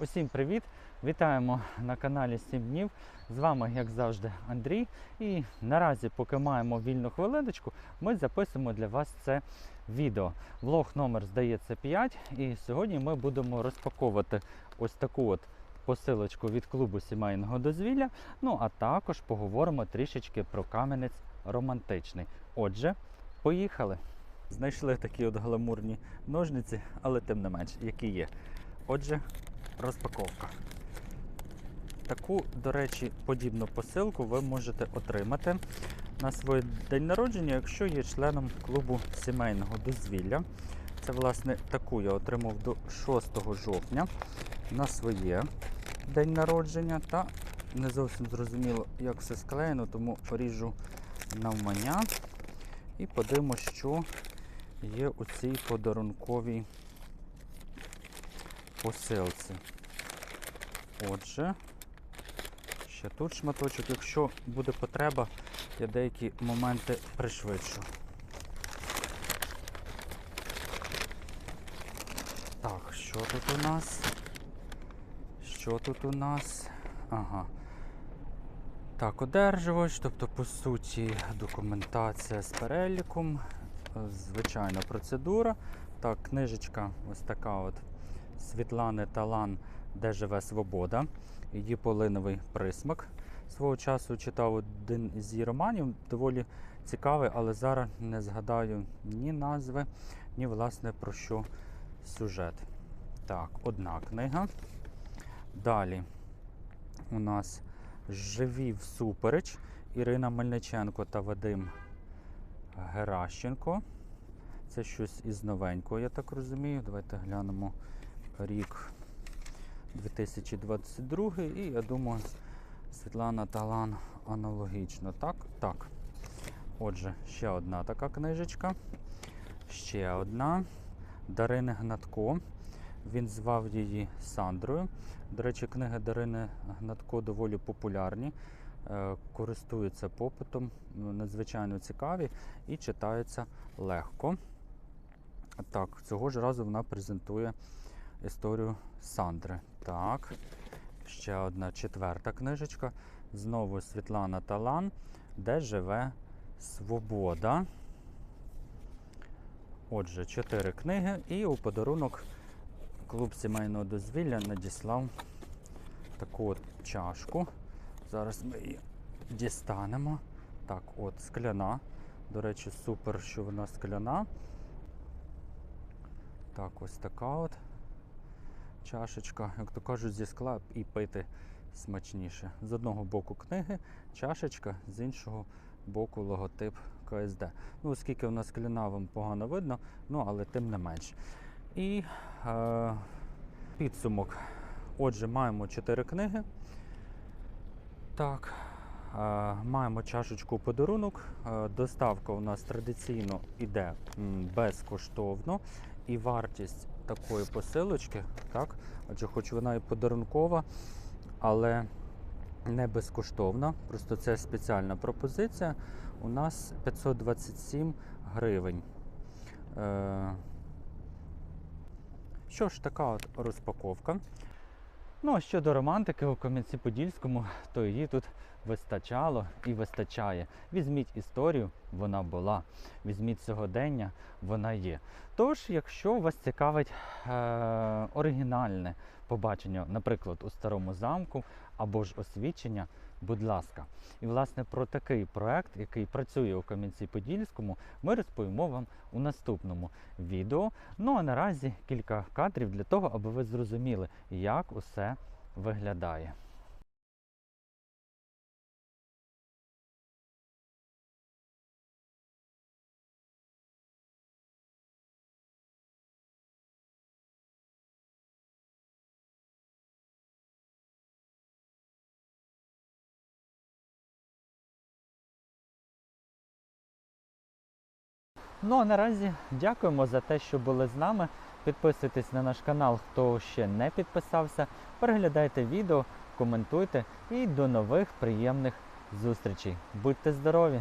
Усім привіт! Вітаємо на каналі 7 днів. З вами, як завжди, Андрій. І наразі, поки маємо вільну хвилиночку, ми записуємо для вас це відео. Влог номер здається 5. І сьогодні ми будемо розпаковувати ось таку от посилочку від клубу сімейного дозвілля. Ну а також поговоримо трішечки про кам'янець романтичний. Отже, поїхали! Знайшли такі от гламурні ножниці, але тим не менш, які є. Отже, розпаковка. Таку, до речі, подібну посилку ви можете отримати на свій день народження, якщо є членом клубу сімейного дозвілля. Це, власне, таку я отримав до 6 жовтня на своє день народження. Та не зовсім зрозуміло, як все склеєно, тому поріжу навмання і подивимося, що є у цій подарунковій посилці. Отже, ще тут шматочок. Якщо буде потреба, я деякі моменти пришвидшу. Так, що тут у нас? Що тут у нас? Ага. Так, одержувач, тобто, по суті, документація з переліком, е, звичайна процедура. Так, книжечка ось така от Світлани Талан, де живе свобода. Її полиновий присмак. Свого часу читав один з її романів, доволі цікавий, але зараз не згадаю ні назви, ні власне про що сюжет. Так, одна книга. Далі у нас Живі всупереч Ірина Мельниченко та Вадим Геращенко. Це щось із новенького, я так розумію. Давайте глянемо рік 2022 і я думаю, Світлана Талан аналогічно. Так? Так. Отже, ще одна така книжечка. Ще одна. Дарини Гнатко. Він звав її Сандрою. До речі, книги Дарини Гнатко доволі популярні, е, користуються попитом, ну, надзвичайно цікаві і читаються легко. Так, цього ж разу вона презентує історію Сандри. Так, ще одна четверта книжечка. Знову Світлана Талан, де живе Свобода. Отже, чотири книги. І у подарунок клуб сімейного дозвілля надіслав таку от чашку. Зараз ми її дістанемо. Так, от скляна. До речі, супер, що вона скляна. Так, ось така от чашечка, як то кажуть, зі скла і пити смачніше. З одного боку книги, чашечка, з іншого боку логотип КСД. Ну, оскільки вона скляна, вам погано видно, ну але тим не менш. І е, підсумок. Отже, маємо 4 книги. Так, е, маємо чашечку подарунок. Е, доставка у нас традиційно йде безкоштовно. І вартість такої посилочки, так, адже хоч вона і подарункова, але не безкоштовна. Просто це спеціальна пропозиція. У нас 527 гривень. Е, що ж, така от розпаковка. Ну, а щодо романтики у Кам'янці-Подільському, то її тут вистачало і вистачає. Візьміть історію, вона була. Візьміть сьогодення, вона є. Тож, якщо вас цікавить е- оригінальне побачення, наприклад, у старому замку або ж освічення, будь ласка. І власне про такий проект, який працює у Кам'янці-Подільському, ми розповімо вам у наступному відео. Ну а наразі кілька кадрів для того, аби ви зрозуміли, як усе виглядає. Ну а наразі дякуємо за те, що були з нами. Підписуйтесь на наш канал, хто ще не підписався. Переглядайте відео, коментуйте і до нових приємних зустрічей. Будьте здорові!